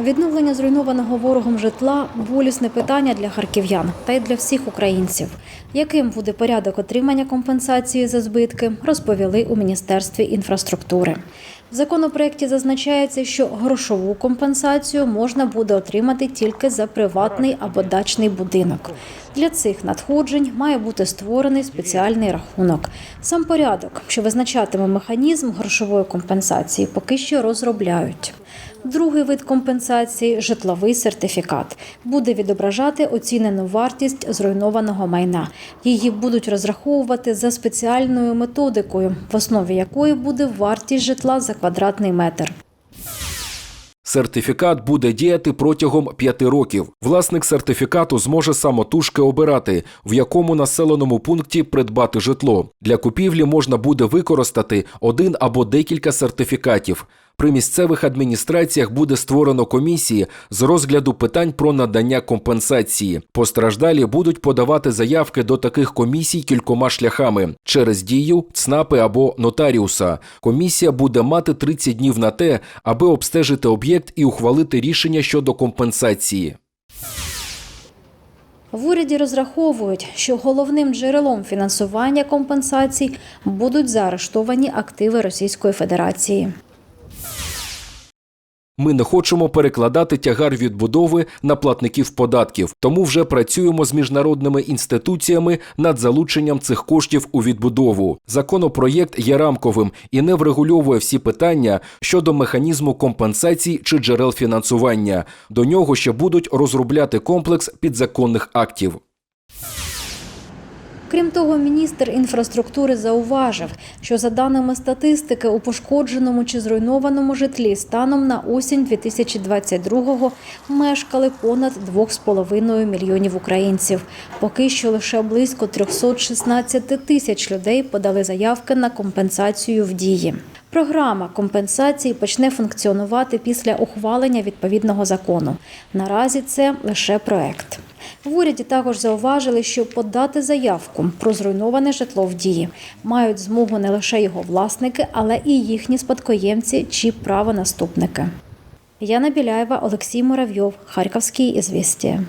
Відновлення зруйнованого ворогом житла болісне питання для харків'ян та й для всіх українців. Яким буде порядок отримання компенсації за збитки, розповіли у міністерстві інфраструктури. В законопроекті зазначається, що грошову компенсацію можна буде отримати тільки за приватний або дачний будинок. Для цих надходжень має бути створений спеціальний рахунок. Сам порядок, що визначатиме механізм грошової компенсації, поки що розробляють. Другий вид компенсації житловий сертифікат буде відображати оцінену вартість зруйнованого майна. Її будуть розраховувати за спеціальною методикою, в основі якої буде вартість житла за квадратний метр. Сертифікат буде діяти протягом п'яти років. Власник сертифікату зможе самотужки обирати, в якому населеному пункті придбати житло. Для купівлі можна буде використати один або декілька сертифікатів. При місцевих адміністраціях буде створено комісії з розгляду питань про надання компенсації. Постраждалі будуть подавати заявки до таких комісій кількома шляхами через дію, ЦНАПи або нотаріуса. Комісія буде мати 30 днів на те, аби обстежити об'єкт і ухвалити рішення щодо компенсації. В уряді розраховують, що головним джерелом фінансування компенсацій будуть заарештовані активи Російської Федерації. Ми не хочемо перекладати тягар відбудови на платників податків, тому вже працюємо з міжнародними інституціями над залученням цих коштів у відбудову. Законопроєкт є рамковим і не врегульовує всі питання щодо механізму компенсацій чи джерел фінансування. До нього ще будуть розробляти комплекс підзаконних актів. Крім того, міністр інфраструктури зауважив, що за даними статистики у пошкодженому чи зруйнованому житлі станом на осінь 2022-го мешкали понад 2,5 мільйонів українців. Поки що лише близько 316 тисяч людей подали заявки на компенсацію в дії. Програма компенсації почне функціонувати після ухвалення відповідного закону. Наразі це лише проект. В уряді також зауважили, що подати заявку про зруйноване житло в дії мають змогу не лише його власники, але і їхні спадкоємці чи правонаступники. Яна Біляєва, Олексій Муравйов, Харківський ізвістія.